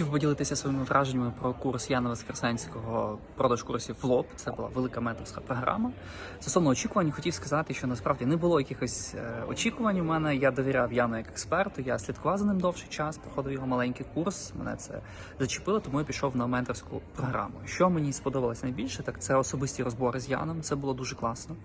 Хотів поділитися своїми враженнями про курс Яна Воскресенського продаж курсів в лоб. Це була велика менторська програма. Стосовно очікувань, хотів сказати, що насправді не було якихось е, очікувань. У мене я довіряв Яну як експерту. Я слідкував за ним довший час, проходив його маленький курс. Мене це зачепило, тому я пішов на менторську програму. Що мені сподобалось найбільше, так це особисті розбори з Яном. Це було дуже класно,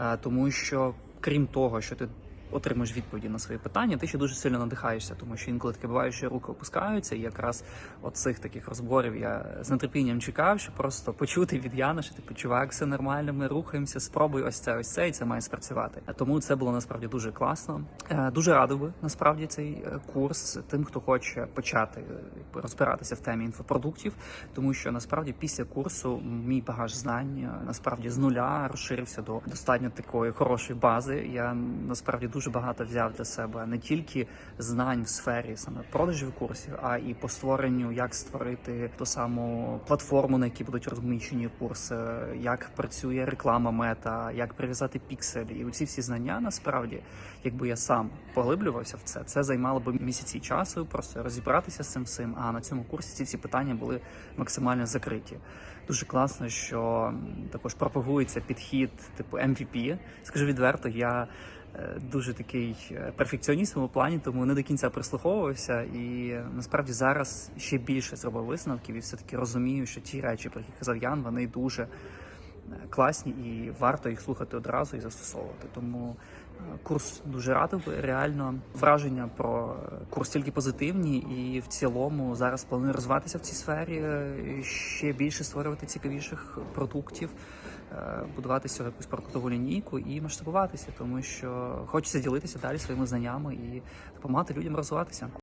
Е, тому що крім того, що ти отримуєш відповіді на свої питання, ти ще дуже сильно надихаєшся, тому що інколи таке буває, що руки опускаються, і якраз от цих таких розборів я з нетерпінням чекав, щоб просто почути від Яна, що типу, чувак, все нормально, ми рухаємося, спробуй ось це, ось це, і це має спрацювати. Тому це було насправді дуже класно. Е, Дуже радив би насправді цей е, курс тим, хто хоче почати е, розбиратися в темі інфопродуктів, тому що насправді після курсу мій багаж знань е, насправді з нуля розширився до достатньо такої хорошої бази. Я насправді дуже багато взяв для себе не тільки знань в сфері саме продажів курсів, а і по створенню, як створити ту саму платформу, на якій будуть розміщені курси, як працює реклама мета, як прив'язати пікселі. І оці всі знання насправді, якби я сам поглиблювався в це, це займало би місяці часу, просто розібратися з цим всім. А на цьому курсі ці всі питання були максимально закриті. Дуже класно, що також пропагується підхід типу MVP. Скажу відверто, я дуже такий е, перфекціоніст в плані, тому не до кінця прислуховувався. І е, насправді зараз ще більше зробив висновків і все-таки розумію, що ті речі, про які казав Ян, вони дуже класні і варто їх слухати одразу і застосовувати. Тому е, курс дуже радив. Реально враження про курс тільки позитивні, і в цілому зараз планую розвиватися в цій сфері, е, ще більше створювати цікавіших продуктів, е, будувати цього якусь продуктову лінійку і масштабуватися, тому що хочеться ділитися далі своїми знаннями і допомагати людям розвиватися.